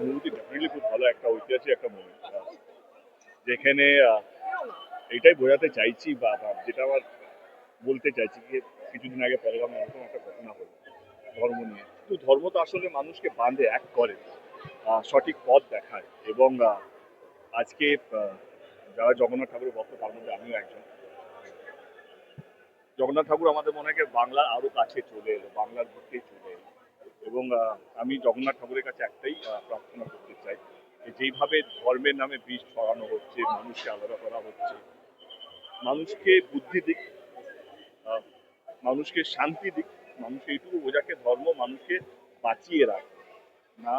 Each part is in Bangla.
অনুভূতি ডেফিনেটলি খুব ভালো একটা ঐতিহাসিক একটা মুভমেন্ট যেখানে এটাই বোঝাতে চাইছি বা যেটা আমার বলতে চাইছি যে কিছুদিন আগে পেলগামে এরকম একটা ঘটনা হলো ধর্ম নিয়ে। কিন্তু ধর্ম তো আসলে মানুষকে বাঁধে, এক করে সঠিক পথ দেখায় এবং আজকে যারা জগন্নাথ ঠাকুরের ভক্ত তার মধ্যে আমিও একজন। জগন্নাথ ঠাকুর আমাদের মনে হয় বাংলার আরও কাছে চলে এলো, বাংলার বুকে চলে এলো। এবং আমি জগন্নাথ ঠাকুরের কাছে একটাই প্রার্থনা যেইভাবে ধর্মের নামে বিষ ছড়ানো হচ্ছে, মানুষকে আলাদা করা হচ্ছে, মানুষকে বুদ্ধি দিক মানুষকে শান্তি দিক, মানুষ এইটুকু বোঝাকে ধর্ম মানুষকে বাঁচিয়ে রাখে, না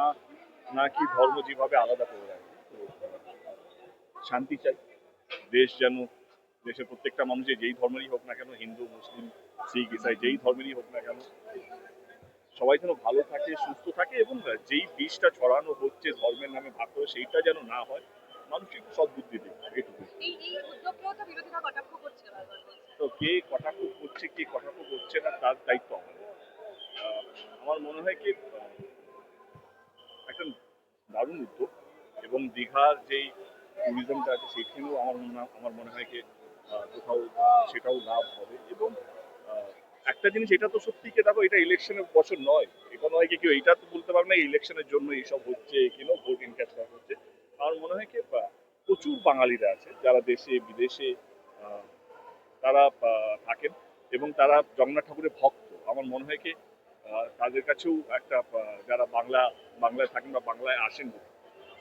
না কি ধর্ম যেভাবে আলাদা করে রাখে। শান্তি চাই, দেশ যেন, দেশের প্রত্যেকটা মানুষের যেই ধর্মেরই হোক না কেন, হিন্দু, মুসলিম, শিখ, ইসাই, যেই ধর্মেরই হোক না কেন সবাই যেন ভালো থাকে সুস্থ থাকে এবং যেই বিষটা ছড়ানো হচ্ছে ধর্মের নামে ভাগ করে সেইটা যেন না হয় মানুষকে একটু সদ্বুদ্ধি এটুকু তো কে কটাক্ষ করছে কে কটাক্ষ করছে না তার দায়িত্ব আমাদের। আমার মনে হয় কি একটা দারুণ উদ্যোগ এবং দীঘার যেই ট্যুরিজমটা আছে সেখানেও আমার মনে আমার মনে হয় কি কোথাও সেটাও লাভ হবে এবং একটা জিনিস, এটা তো সত্যি কি দেখো, এটা ইলেকশনের বছর নয়। এটা নয় কি কেউ এটা তো বলতে পারবে না ইলেকশনের জন্য এইসব হচ্ছে কেন ভোট ইনক্যাচ করা হচ্ছে। আমার মনে হয় কি প্রচুর বাঙালিরা আছে, যারা দেশে, বিদেশে তারা থাকেন এবং তারা জগন্নাথ ঠাকুরের ভক্ত। আমার মনে হয় কি তাদের কাছেও একটা যারা বাংলা, বাংলায় থাকেন বা বাংলায় আসেন,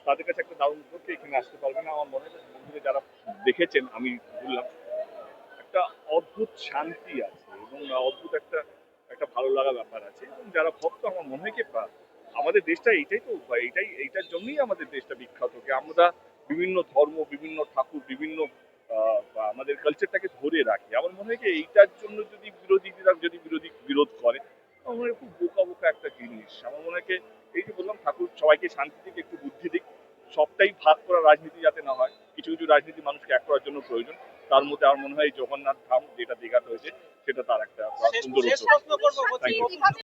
তাদের কাছে একটা দারুণ এখানে আসতে পারবে না। আমার মনে হয় যারা দেখেছেন, আমি বললাম অদ্ভুত শান্তি আছে এবং অদ্ভুত একটা একটা ভালো লাগা ব্যাপার আছে। এবং যারা ভক্ত, আমার মনে হয় আমাদের দেশটা এইটাই তো, বা এইটাই, এইটার জন্যই আমাদের দেশটা বিখ্যাত কি আমরা বিভিন্ন ধর্ম, বিভিন্ন ঠাকুর, বিভিন্ন আমাদের কালচারটাকে ধরে রাখি। আমার মনে হয় কি, এইটার জন্য যদি বিরোধীরা যদি বিরোধী বিরোধ করে, আমার মনে হয় খুব বোকা বোকা একটা জিনিস। আমার মনে হয় এই যে বললাম, ঠাকুর সবাইকে শান্তি দিক, একটু বুদ্ধি দিক, সবটাই ভাগ করা রাজনীতি যাতে না হয়। কিছু কিছু রাজনীতি মানুষকে এক করার জন্য প্রয়োজন। তার মধ্যে আমার মনে হয় জগন্নাথ ধাম যেটা দীঘাতে হয়েছে সেটা তার একটা সুন্দর